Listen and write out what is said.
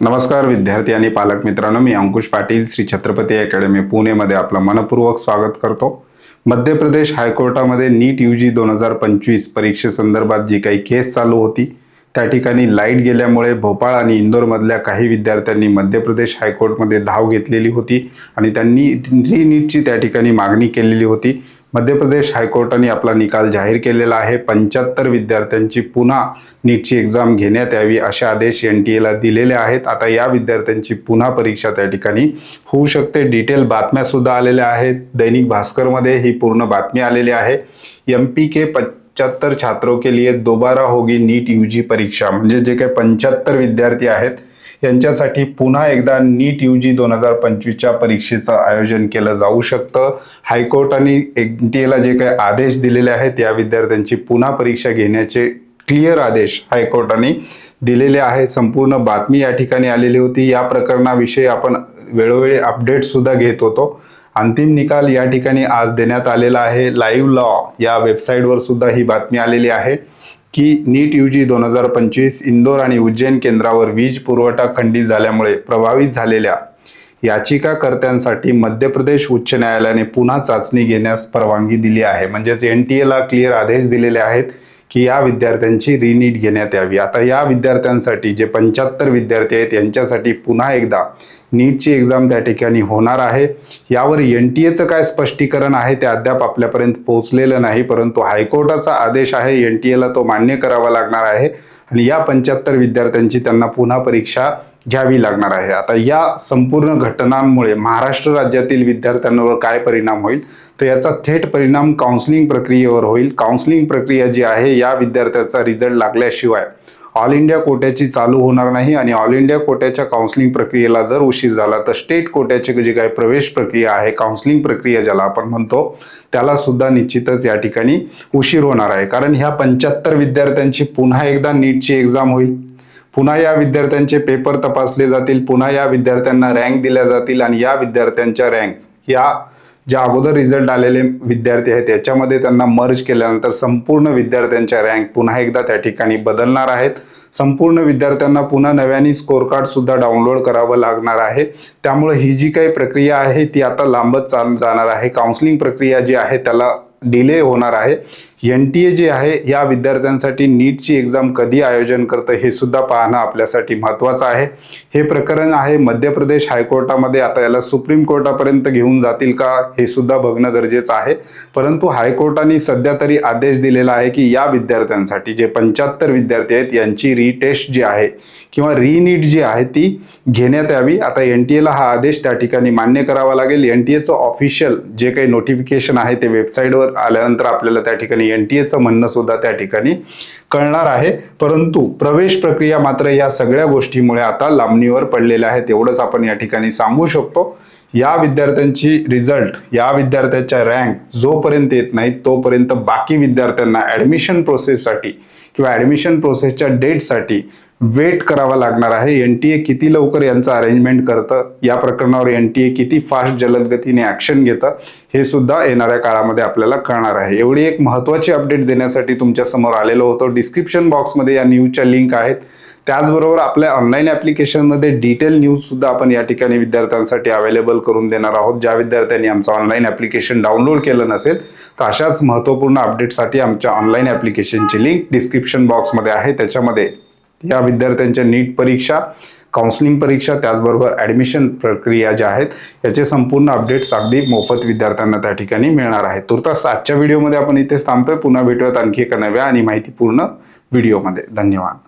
नमस्कार विद्यार्थी आणि पालक मित्रांनो मी अंकुश पाटील श्री छत्रपती अकॅडमी पुणेमध्ये आपलं मनपूर्वक स्वागत करतो. मध्य प्रदेश हायकोर्टामध्ये नीट यू जी दोन हजार पंचवीस परीक्षेसंदर्भात जी काही केस चालू होती त्या ठिकाणी लाइट गेल्यामुळे भोपाळ आणि इंदोरमधल्या काही विद्यार्थ्यांनी मध्य प्रदेश हायकोर्टमध्ये धाव घेतलेली होती आणि त्यांनी री नीटची त्या ठिकाणी मागणी केलेली होती. मध्य प्रदेश हायकोर्टाने आपला निकाल जाहीर केलेला आहे. पंच्याहत्तर विद्यार्थ्यांची पुन्हा नीटची एक्झाम घेण्यात यावी असे आदेश एन टी एला दिलेले आहेत. आता या विद्यार्थ्यांची पुन्हा परीक्षा त्या ठिकाणी होऊ शकते. डिटेल बातम्यासुद्धा आलेल्या आहेत. दैनिक भास्करमध्ये ही पूर्ण बातमी आलेली आहे. एम पी के पंच्याहत्तर छात्रों के लिए दोबारा होगी नीट यू जी परीक्षा. म्हणजे जे काही पंच्याहत्तर विद्यार्थी आहेत यांच्यासाठी पुन्हा एकदा नीट यू जी दोन हजार पंचवीसच्या परीक्षेचं आयोजन केलं जाऊ शकतं. हायकोर्टाने एन टी एला जे काही आदेश दिलेले आहेत या विद्यार्थ्यांची पुन्हा परीक्षा घेण्याचे क्लिअर आदेश हायकोर्टाने दिलेले आहेत. संपूर्ण बातमी या ठिकाणी आलेली होती. या प्रकरणाविषयी आपण वेळोवेळी अपडेटसुद्धा घेत होतो. अंतिम निकाल या ठिकाणी आज देण्यात आलेला आहे. लाईव्ह लॉ या वेबसाईटवर सुद्धा ही बातमी आलेली आहे. की नीट यू जी दोन हजार पंचवीस इंदोर आणि उज्जैन केंद्रावर वीज पुरवठा खंडित झाल्यामुळे प्रभावित झालेल्या याचिकाकर्त्यांसाठी मध्य प्रदेश उच्च न्यायालयाने पुन्हा चाचणी घेण्यास परवानगी दिली आहे. म्हणजेच एन टी एला क्लिअर आदेश दिलेले आहेत. की या विद्यार्थ्यांची रिनीट घेण्यात यावी. आता या विद्यार्थ्यांसाठी जे पंच्याहत्तर विद्यार्थी आहेत यांच्यासाठी पुन्हा एकदा नीटची एक्झाम त्या ठिकाणी होणार आहे. यावर एन टी एचं काय स्पष्टीकरण आहे ते अद्याप आपल्यापर्यंत पोहोचलेलं नाही परंतु हायकोर्टाचा आदेश आहे एन टी एला तो मान्य करावा लागणार आहे. आणि या पंच्याहत्तर विद्यार्थ्यांची त्यांना पुन्हा परीक्षा घ्यावी लागणार आहे. आता या संपूर्ण घटनांमुळे महाराष्ट्र राज्यातील विद्यार्थ्यांवर काय परिणाम होईल? तर याचा थेट परिणाम काउन्सिलिंग प्रक्रियेवर होईल. काउन्सिलिंग प्रक्रिया जी आहे या विद्यार्थ्याचा रिझल्ट लागल्याशिवाय ऑल इंडिया कोट्याची चालू होणार नाही आणि ऑल इंडिया कोट्याच्या काउन्सिलिंग प्रक्रियेला जर उशीर झाला तर स्टेट कोट्याची जी काही प्रवेश प्रक्रिया आहे काउन्सिलिंग प्रक्रिया ज्याला आपण म्हणतो त्याला सुद्धा निश्चितच या ठिकाणी उशीर होणार आहे. कारण ह्या पंच्याहत्तर विद्यार्थ्यांची पुन्हा एकदा नीटची एक्झाम होईल. पुन्हा या विद्यार्थ्यांचे पेपर तपासले जातील पुन्हा या विद्यार्थ्यांना रँक दिल्या जातील आणि या विद्यार्थ्यांच्या रँक या ज्या अगोदर रिझल्ट आलेले विद्यार्थी आहेत त्याच्यामध्ये त्यांना मर्ज केल्यानंतर संपूर्ण विद्यार्थ्यांच्या रँक पुन्हा एकदा त्या ठिकाणी बदलणार आहेत. संपूर्ण विद्यार्थ्यांना पुन्हा नव्याने स्कोअर कार्ड सुद्धा डाउनलोड करावं लागणार आहे. त्यामुळे ही जी काही प्रक्रिया आहे ती आता लांबत चाल जाणार आहे. काउन्सिलिंग प्रक्रिया जी आहे त्याला डिले होणार आहे. एन टी ए जे आहे या विद्यार्थ्यांसाठी नीटची एक्झाम कधी आयोजन करतं हे सुद्धा पाहणं आपल्यासाठी महत्त्वाचं आहे. हे प्रकरण आहे मध्य प्रदेश हायकोर्टामध्ये. आता याला सुप्रीम कोर्टापर्यंत घेऊन जातील का हे सुद्धा बघणं गरजेचं आहे. परंतु हायकोर्टाने सध्या तरी आदेश दिलेला आहे की या विद्यार्थ्यांसाठी जे पंच्याहत्तर विद्यार्थी आहेत यांची रिटेस्ट जी आहे किंवा रिनीट जी आहे ती घेण्यात यावी. आता एन टी एला हा आदेश त्या ठिकाणी मान्य करावा लागेल. एन टी एचं ऑफिशियल जे काही नोटिफिकेशन आहे ते वेबसाईटवर आल्यानंतर आपल्याला त्या ठिकाणी एन टी एचं म्हणणं सुद्धा त्या ठिकाणी कळणार आहे. परंतु प्रवेश प्रक्रिया मात्र या सगळ्या गोष्टीमुळे आता लांबणीवर पडलेल्या आहेत एवढंच आपण या ठिकाणी सांगू शकतो. या विद्यार्थ्यांची रिझल्ट या विद्यार्थ्याच्या रँक जोपर्यंत येत नाही तोपर्यंत बाकी विद्यार्थ्यांना ॲडमिशन प्रोसेससाठी किंवा ॲडमिशन प्रोसेसच्या डेटसाठी वेट करावा लागणार आहे. एन टी ए किती लवकर यांचं अरेंजमेंट करतं? या प्रकरणावर एन टी ए किती फास्ट जलदगतीने ॲक्शन घेतं? हे सुद्धा येणाऱ्या काळामध्ये आपल्याला कळणार आहे. एवढी एक महत्त्वाची अपडेट देण्यासाठी तुमच्यासमोर आलेलो होतो. डिस्क्रिप्शन बॉक्समध्ये या न्यूजच्या लिंक आहेत. त्याचबरोबर आपल्या ऑनलाईन ॲप्लिकेशनमध्ये डिटेल न्यूजसुद्धा आपण या ठिकाणी विद्यार्थ्यांसाठी अवेलेबल करून देणार आहोत. ज्या विद्यार्थ्यांनी आमचं ऑनलाईन ॲप्लिकेशन डाउनलोड केलं नसेल तर अशाच महत्त्वपूर्ण अपडेटसाठी आमच्या ऑनलाईन ॲप्लिकेशनची लिंक डिस्क्रिप्शन बॉक्समध्ये आहे. त्याच्यामध्ये या विद्यार्थ्यांच्या नीट परीक्षा काउन्सिलिंग परीक्षा त्याचबरोबर ॲडमिशन प्रक्रिया ज्या आहेत याचे संपूर्ण अपडेट्स अगदी मोफत विद्यार्थ्यांना त्या ठिकाणी मिळणार आहेत. तुर्तास आजच्या व्हिडिओमध्ये आपण इथेच थांबतोय. पुन्हा भेटूयात आणखी एका नव्या आणि माहितीपूर्ण व्हिडिओमध्ये धन्यवाद.